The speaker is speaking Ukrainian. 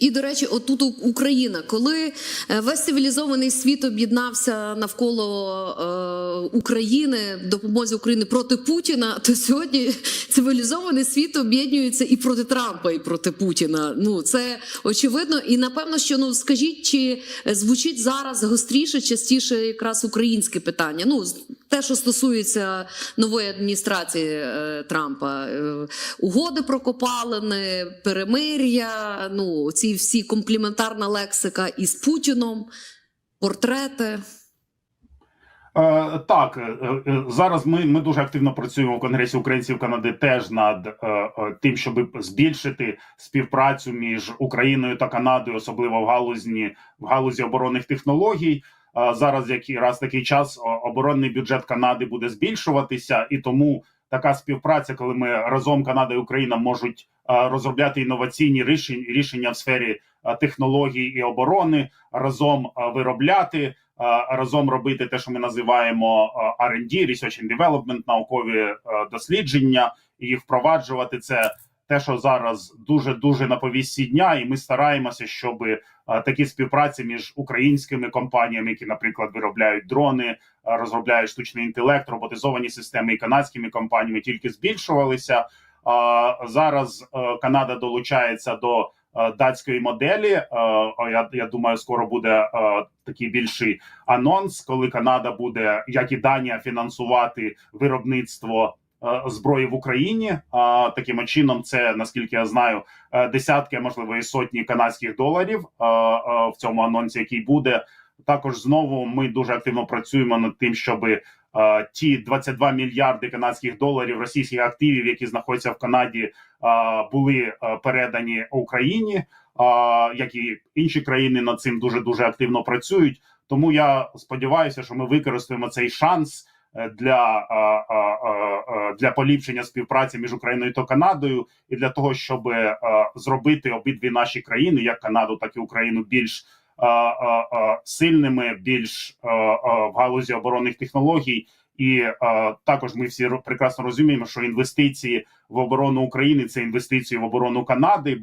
І до речі, отут Україна, коли е, весь цивілізований світ об'єднався навколо е, України, допомозі України проти Путіна, то сьогодні цивілізований світ об'єднується і проти Трампа, і проти Путіна. Ну це очевидно. І напевно, що ну скажіть, чи звучить зараз гостріше, частіше якраз українське питання? Ну те, що стосується нової адміністрації е, Трампа, е, угоди про копалини, перемир'я, ну ці всі компліментарна лексика із Путіном, портрети. Е, так, зараз ми, ми дуже активно працюємо в Конгресі українців Канади теж над тим, щоб збільшити співпрацю між Україною та Канадою, особливо в галузі в галузі оборонних технологій. Зараз якраз такий час оборонний бюджет Канади буде збільшуватися, і тому така співпраця, коли ми разом Канада і Україна можуть розробляти інноваційні рішення в сфері технологій і оборони, разом виробляти разом робити те, що ми називаємо R&D, Research and Development, наукові дослідження, і впроваджувати. Це те, що зараз дуже дуже на повісті дня, і ми стараємося, щоб е, такі співпраці між українськими компаніями, які, наприклад, виробляють дрони, е, розробляють штучний інтелект, роботизовані системи і канадськими компаніями тільки збільшувалися. Зараз е, Канада долучається до датської моделі. Я, я думаю, скоро буде такий більший анонс, коли Канада буде, як і Данія, фінансувати виробництво зброї в Україні. А таким чином, це наскільки я знаю, е, десятки, можливо, і сотні канадських доларів е, е, в цьому анонсі, який буде. Також знову ми дуже активно працюємо над тим, щоб е, ті 22 мільярди канадських доларів російських активів, які знаходяться в Канаді, е, були е, передані Україні, е, як і інші країни над цим дуже дуже активно працюють. Тому я сподіваюся, що ми використаємо цей шанс е, для, е, е, е, е, для поліпшення співпраці між Україною та Канадою, і для того, щоб зробити обидві наші країни, як Канаду, так і Україну, більш сильними, більш в галузі оборонних технологій. І е, також ми всі прекрасно розуміємо, що інвестиції в оборону України це інвестиції в оборону Канади.